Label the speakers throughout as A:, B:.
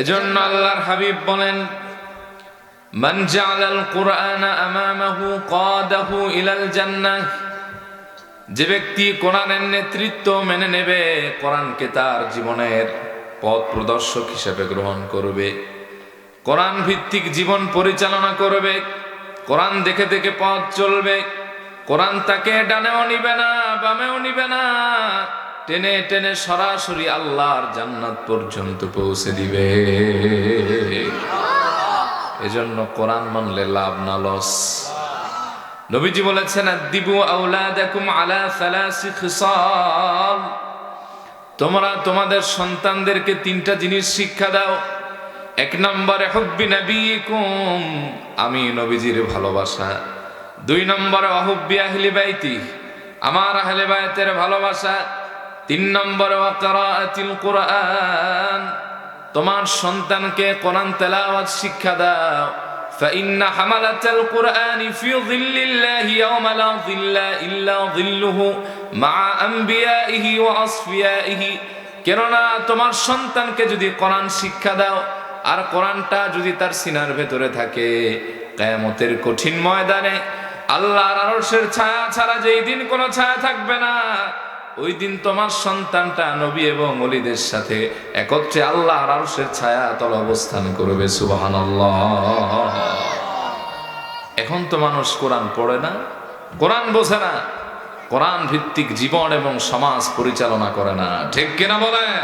A: এজন্য আল্লাহর হাবিব বলেন, মান জাআলাল কুরআন আমামাহু কাদাহু ইলাল জান্নাহ যে ব্যক্তি কোরআনের নেতৃত্ব মেনে নেবে, কোরআনকে তার জীবনের পথ প্রদর্শক হিসেবে গ্রহণ করবে কোরআন ভিত্তিক জীবন পরিচালনা করবে, কোরআন দেখে দেখে পথ চলবে, কোরআন তাকে ডানেও নিবে না, বামেও নিবে না। টেনে টেনে সরাসরি আল্লাহর জান্নাত পর্যন্ত পৌঁছে দিবে। এজন্য কোরআন মানলে লাভ না, লস। নবীজি বলেছেন দিবু আউলাদাকুম আলা সালাসি খিসাল। তোমরা তোমাদের সন্তানদেরকে তিনটা জিনিস শিক্ষা দাও। এক নম্বরে, হব্বি নবীকুম। আমি নবীজির ভালোবাসা। দুই নম্বরে অহব্বি আহলি বাইতি। আমার আহলে বাইতের ভালোবাসা। তিন নম্বরে ওয়াকারাতিল কোরআন তোমার সন্তানকে কোরআন তেলাওয়াত শিক্ষা দাও فإن حملة القرآن في ظل الله يوم لا ظل إلا ظله مع أنبيائه وأصفيائه কেননা তোমার সন্তানকে যদি কোরআন শিক্ষা দাও আর কোরআনটা যদি তার সিনার ভেতরে থাকে কায়ামতের কঠিন ময়দানে আল্লাহর আরশের ছায়া ছাড়া যেই দিন কোনো ছায়া থাকবে না ওই দিন তোমার সন্তানটা নবী এবং অলিদের সাথে একত্রে আল্লাহর আরশের ছায়া তল অবস্থান করবে, সুবহানাল্লাহ। এখন তো মানুষ কোরআন পড়ে না, কোরআন বোঝে না, কোরআন ভিত্তিক জীবন এবং সমাজ পরিচালনা করে না। ঠিক কিনা বলেন?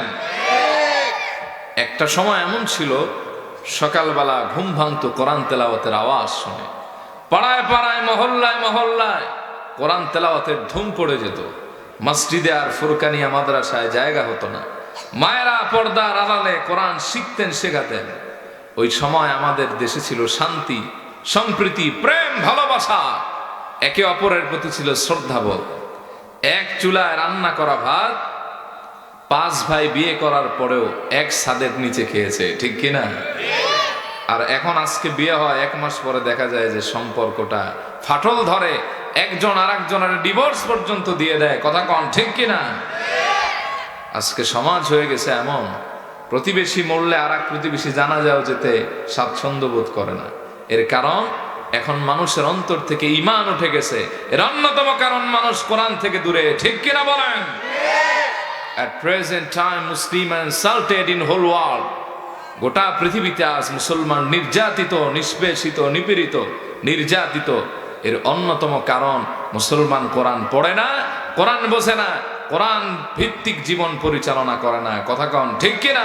A: একটা সময় এমন ছিল, সকালবেলা ঘুম ভাঙতো কোরআন তেলাওয়াতের আওয়াজ শুনে। পাড়ায় পাড়ায়, মহল্লায় মহল্লায় কোরআন তেলাওয়াতের ধুম পড়ে যেত। মসজিদে আর ফুরকানিয়া মাদ্রাসায় জায়গা হতো না। মায়েরা পর্দার আড়ালে কোরআন শিখতেন, শেখাতেন। ওই সময় আমাদের দেশে ছিল শান্তি, সম্প্রীতি, প্রেম, ভালোবাসা। একে অপরের প্রতি ছিল শ্রদ্ধাবোধ। এক চুলায় রান্না করা ভাত, পাঁচ ভাই বিয়ে করার পরেও এক ছাদের নিচে খেয়েছে, ঠিক কিনা আর এখন আজকে বিয়ে হয়, এক মাস পরে দেখা যায় যে সম্পর্কটা ফাটল ধরে। একজন আর একজনের ডিভোর্স পর্যন্ত দিয়ে দেয়। কথা কন ঠিক কিনা? আজকে সমাজ হয়ে গেছে এমন। প্রতিবেশী মরলে আর এক প্রতিবেশী জানা যাও যেতে স্বাচ্ছন্দ্য বোধ করে না। এর কারণ এখন মানুষের অন্তর থেকে ইমান উঠে গেছে। এর অন্যতম কারণ মানুষ কোরআন থেকে দূরে। ঠিক কিনা বলেন? Present time, Muslim are insulted in whole world. গোটা পৃথিবীতে আজ মুসলমান নির্যাতিত নিষ্পেষিত নিপীড়িত নির্যাতিত। এর অন্যতম কারণ মুসলমান কোরআন পড়ে না, কোরআন বোঝে না, কোরআন ভিত্তিক জীবন পরিচালনা করে না। কথা কন, ঠিক কিনা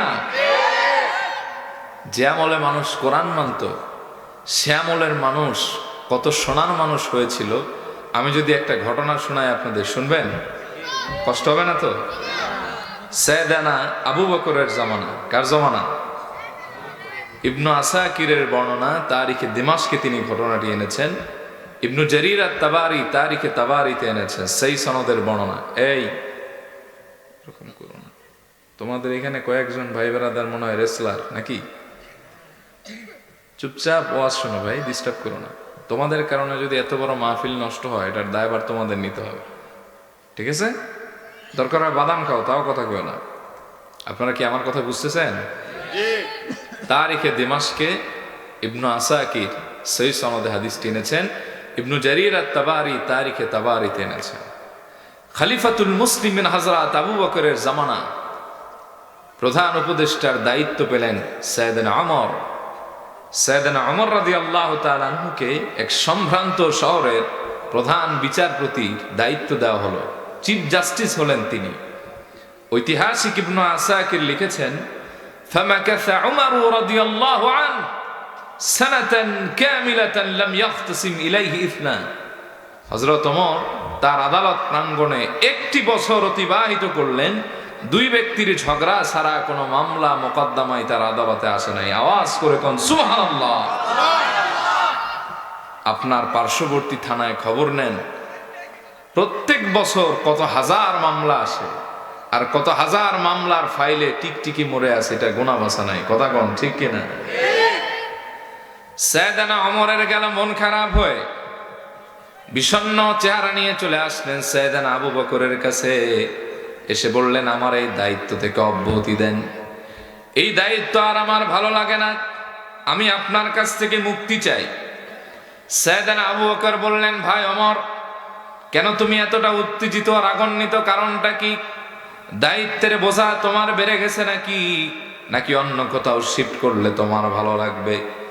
A: যে আমলে মানুষ কোরআন মানত, সে আমলের মানুষ কত সোনার মানুষ হয়েছিল। আমি যদি একটা ঘটনা শোনাই আপনাদের, শুনবেন? কষ্ট হবে না তো? সৈয়দানা আবু বকরের জামানা, কার জামানা? ইবনু আসাকিরের বর্ণনা, তারিখে দিমাসকে তিনি ঘটনাটি এনেছেন। ইবনু জারির আর তাবারি তারিখে তাবারিতে এনেছেন সেই সনদের বর্ণনা। এই এরকম করো না। তোমাদের এখানে কয়েকজন ভাই বেড়াদার মনে হয় রেসলার নাকি? চুপচাপ ওয়াজ শোনো ভাই ডিস্টার্ব করো না। তোমাদের কারণে যদি এত বড় মাহফিল নষ্ট হয় এটার দায়ভার তোমাদের নিতে হবে। ঠিক আছে? দরকার হয় বাদাম খাও তাও কথা কেউ না। আপনারা কি আমার কথা বুঝতেছেন? তারিখে দিমাসকে ইবনু আসাকির সেই সনদে হাদিসটি এনেছেন ইবনু জারির আর তাবারি তারিখে তাবারিতে এনেছেন খালিফাতুল মুসলিমিন হাজরাত আবু বকরের জামানা প্রধান উপদেষ্টার দায়িত্ব পেলেন সৈয়দিন আমর সৈয়দিন আমর রাদি আল্লাহ তালুকে এক সম্ভ্রান্ত শহরের প্রধান বিচারপতি দায়িত্ব দেওয়া হলো চিফ জাস্টিস হলেন তিনি ঐতিহাসিক ইবনু আসাকির লিখেছেন فمكث عمر رضي الله عنه সানাতান কামিলাতান লাম ইয়াখতাসিম ইলাইহি ইসলাম। হজরত ওমর তার আদালত প্রাঙ্গণে একটি বছর অতিবাহিত করলেন। দুই ব্যক্তির ঝগড়া ছাড়া কোনো মামলা মোকদ্দমায় তার আদালতে আসে নাই। আওয়াজ করে কোন, সুবহানাল্লাহ। আপনার পার্শ্ববর্তী থানায় খবর নেন, প্রত্যেক বছর কত হাজার মামলা আসে আর কত হাজার মামলার ফাইলে টিকটিকি মরে আছে, এটা গোনা ভাষা নাই। কথা কন, ঠিক কিনা? সৈয়দানা অমরের গেল মন খারাপ হয়ে বিষণ্ণ চেহারা নিয়ে চলে আসলেন সৈয়দানা আবু বকরের কাছে। এসে বললেন, আমার এই দায়িত্ব থেকে অব্যাহতি দেন। এই দায়িত্ব আর আমার ভালো লাগে না। আমি আপনার কাছ থেকে মুক্তি চাই। সৈয়দানা আবু বকর বললেন, ভাই অমর কেন তুমি এতটা উত্তেজিত আর রাগান্বিত কারণটা কি? দায়িত্বের বোঝা তোমার বেড়ে গেছে নাকি? নাকি অন্য কোথাও শিফট করলে তোমার ভালো লাগবে?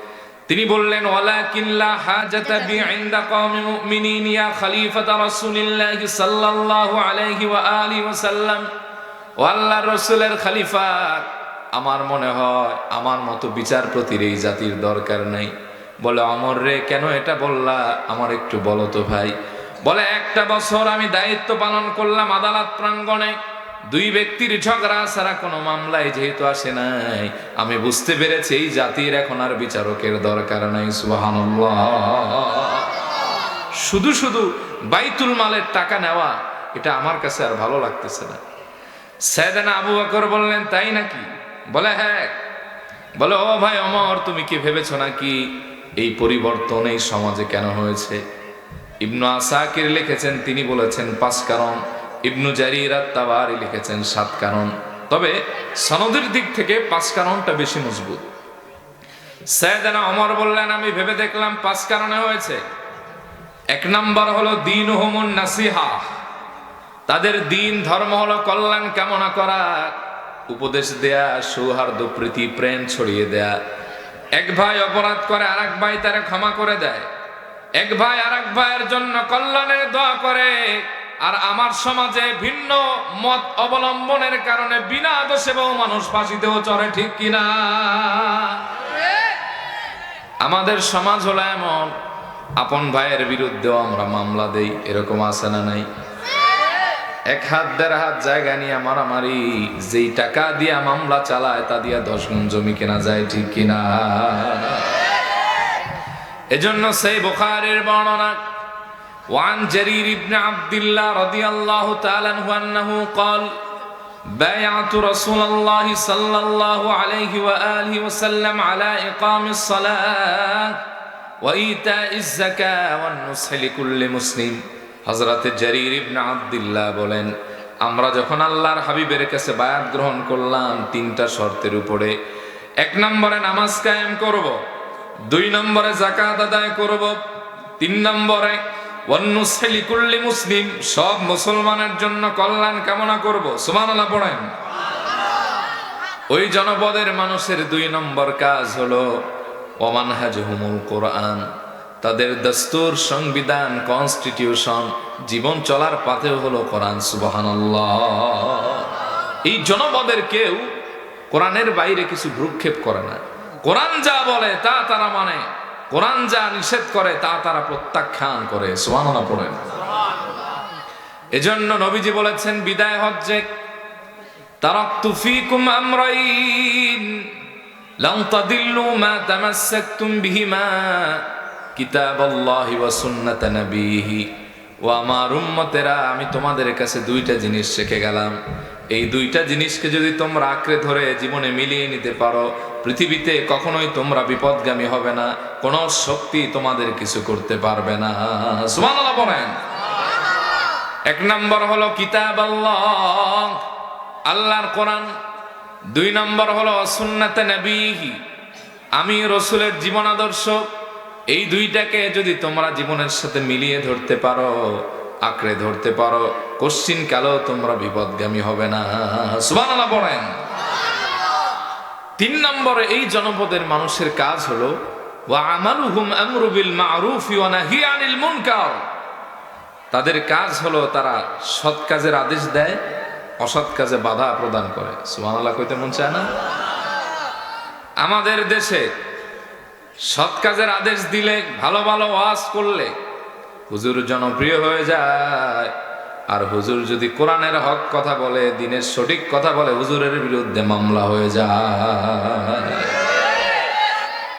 A: তিনি বললেন ওয়ালা কিল্লা হাজাতা বি ইনদা কওমি মুমিনিন ইয়া খলিফাতা রাসূলিল্লাহ সাল্লাল্লাহু আলাইহি ওয়া আলিহি ওয়াসাল্লাম ও আল্লাহর রাসূলের খলিফা আমার মনে হয় আমার মতো বিচারপতির এই জাতির দরকার নাই। বলে অমর রে কেন এটা বললা? আমার একটু বলো তো ভাই। বলে একটা বছর আমি দায়িত্ব পালন করলাম আদালত প্রাঙ্গণে। দুই ব্যক্তির ঝগড়া ছাড়া কোনো মামলায় যেহেতু আসে নাই, আমি বুঝতে পেরেছি এই জাতির এখন আর বিচারকের দরকার নাই, সুবহানাল্লাহ। শুধু শুধু বাইতুল মালের টাকা নেওয়া, এটা আমার কাছে আর ভালো লাগতেছে না। সাইদানা আবু বকর বললেন, তাই নাকি? বলে হ্যাঁ। বলে, ও ভাই অমর, তুমি কি ভেবেছো নাকি এই পরিবর্তন এই সমাজে কেন হয়েছে? ইবনু আসাকির লিখেছেন, তিনি বলেছেন, পাঁচ কারণ। ইবনু জারির তাবারি লিখেছেন সাত কারণ। তবে সনদের দিক থেকে পাঁচ কারণটা বেশি মজবুত। সৈয়দানা অমর বললেন, আমি ভেবে দেখলাম পাঁচ কারণে হয়েছে। এক নম্বর হলো দিন হোমন নাসিহা। তাদের দিন, ধর্ম হলো কল্যাণ কামনা করা, উপদেশ দেয়া, সৌহার্দ্য, প্রীতি, প্রেম ছড়িয়ে দেয়া। এক ভাই অপরাধ করে আর এক ভাই তারা ক্ষমা করে দেয়। এক ভাই আর এক ভাইয়ের জন্য কল্যাণের দোয়া করে আর আমার সমাজে ভিন্ন মত অবলম্বনের কারণে বিনা বহু মানুষ ফাঁসিতেও চড়ে, ঠিক কিনা? আমাদের সমাজ হলো এমন, আপন ভাইয়ের বিরুদ্ধেও আমরা মামলা দেই, এরকম আছে না নাই? এক হাত, দেড় হাত জায়গা নিয়ে মারামারি, যেই টাকা দিয়া মামলা চালায়, তা দিয়া দশ গুণ জমি কেনা যায়, ঠিক কিনা? এজন্য সেই বুখারের বর্ণনা وعن جرير بن عبد الله رضي الله تعالى عنه أنه قال بايعت رسول الله صلى الله عليه وآله وسلم على إقام الصلاة وإيتاء الزكاة والنصح لكل مسلم হজরত জারির ইবনে আব্দুল্লাহ বলেন আমরা যখন আল্লাহর হাবিবের কাছে বায়াত গ্রহণ করলাম তিনটা শর্তের উপরে এক নম্বরে নামাজ কায়েম করব দুই নম্বরে জাকাত আদায় করব তিন নম্বরে ওয়ান্নুসলি কুল্লি মুসলিম, সব মুসলমানের জন্য কল্যাণ কামনা করব। সুবহানাল্লাহ পড়েন। ওই জনপদের মানুষের দুই নম্বর কাজ হলো ওমানহাজহুমুল কোরআন। তাদের দস্তুর সংবিধান, কনস্টিটিউশন, জীবন চলার পাথেও হলো কোরআন, সুবহানাল্লাহ। এই জনপদের কেউ কোরআনের বাইরে কিছু ভ্রুক্ষেপ করে না। কোরআন যা বলে, তা তারা মানে। কোরআন যা নিষেধ করে, তা তারা প্রত্যাখ্যান করে। সোয়ানা পড়েন। এজন্য নবীজি বলেছেন, বিদায় হজ্জে তারক তুফিকুম আমরাইন লং তাদিল্লু মা তামাসসাকতুম বিহিমা, কিতাবাল্লাহি ওয়া সুন্নাত নবীহি। ও আমার উম্মতেরা, আমি তোমাদের কাছে দুইটা জিনিস শিখে গেলাম। এই দুইটা জিনিসকে যদি তোমরা আঁকড়ে ধরে জীবনে মিলিয়ে নিতে পারো, পৃথিবীতে কখনোই তোমরা বিপদগামী হবে না, কোনো শক্তি তোমাদের কিছু করতে পারবে না। সুবহানাল্লাহ বলেন। এক নম্বর হলো কিতাব আল্লাহ আল্লাহর কোরআন। দুই নম্বর হলো সুন্নাতে নবীহি, আমি রসুলের জীবন আদর্শ এই দুইটাকে যদি তোমরা জীবনের সাথে মিলিয়ে ধরতে পারো, আঁকড়ে ধরতে পারো, কশ্চিন কালেও তোমরা বিপদগামী হবে না। সুবহানাল্লাহ পড়েন তিন নম্বরে এই জনপদের মানুষের কাজ হলো তাদের কাজ হলো তারা সৎ কাজের আদেশ দেয়, অসৎ কাজে বাধা প্রদান করে। সুবহানাল্লাহ কইতে মন চায় না? আমাদের দেশে সৎ কাজের আদেশ দিলে, ভালো ভালো ওয়াজ করলে হুজুর জনপ্রিয় হয়ে যায়। আর হুজুর যদি কোরআনের হক কথা বলে, দিনের সঠিক কথা বলে, হুজুরের বিরুদ্ধে মামলা হয়ে যায়।